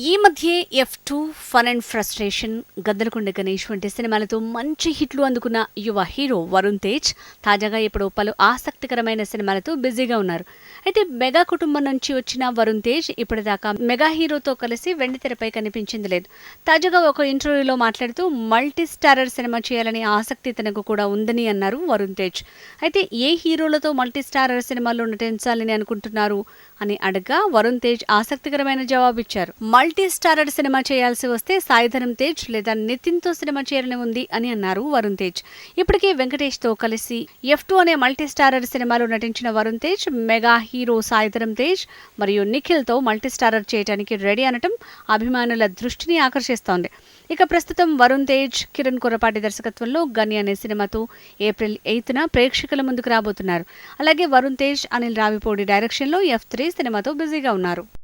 ఈ మధ్య F two fun and frustration Gaddalakonda Ganesh వంటి సినిమాలతో మంచి హిట్లు అందుకున్న యువ హీరో వరుణ్ తేజ్ తాజాగా ఇప్పుడు పలు ఆసక్తికరమైన సినిమాలతో బిజీగా ఉన్నారు. అయితే మెగా కుటుంబం నుంచి వచ్చిన వరుణ్ తేజ్ ఇప్పటిదాకా మెగా హీరోతో కలిసి వెండితెరపై కనిపించింది లేదు. తాజాగా ఒక ఇంటర్వ్యూలో మాట్లాడుతూ మల్టీ స్టారర్ సినిమా చేయాలనే ఆసక్తి తనకు కూడా ఉందని అన్నారు వరుణ్ తేజ్. అయితే ఏ హీరోలతో మల్టీ స్టారర్ సినిమాల్లో నటించాలని అనుకుంటున్నారు? అని అడగ్గా వరుణ్ తేజ్ ఆసక్తికరమైన జవాబిచ్చారు. మల్టీ స్టారర్ సినిమా చేయాల్సి వస్తే సాయిధరం తేజ్ లేదా నితిన్తో సినిమా చేయాలని ఉంది అని అన్నారు వరుణ్ తేజ్. ఇప్పటికే వెంకటేష్తో కలిసి ఎఫ్ టూ అనే మల్టీ స్టారర్ సినిమాలో నటించిన వరుణ్ తేజ్ మెగా హీరో సాయిధరం తేజ్ మరియు నిఖిల్తో మల్టీ స్టారర్ చేయడానికి రెడీ అనటం అభిమానుల దృష్టిని ఆకర్షిస్తోంది. ఇక ప్రస్తుతం వరుణ్ తేజ్ కిరణ్ కొరపాటి దర్శకత్వంలో గని అనే సినిమాతో ఏప్రిల్ ఎయిత్న ప్రేక్షకుల ముందుకు రాబోతున్నారు. అలాగే వరుణ్ తేజ్ అనిల్ రావిపూడి డైరెక్షన్లో ఎఫ్ త్రీ సినిమాతో బిజీగా ఉన్నారు.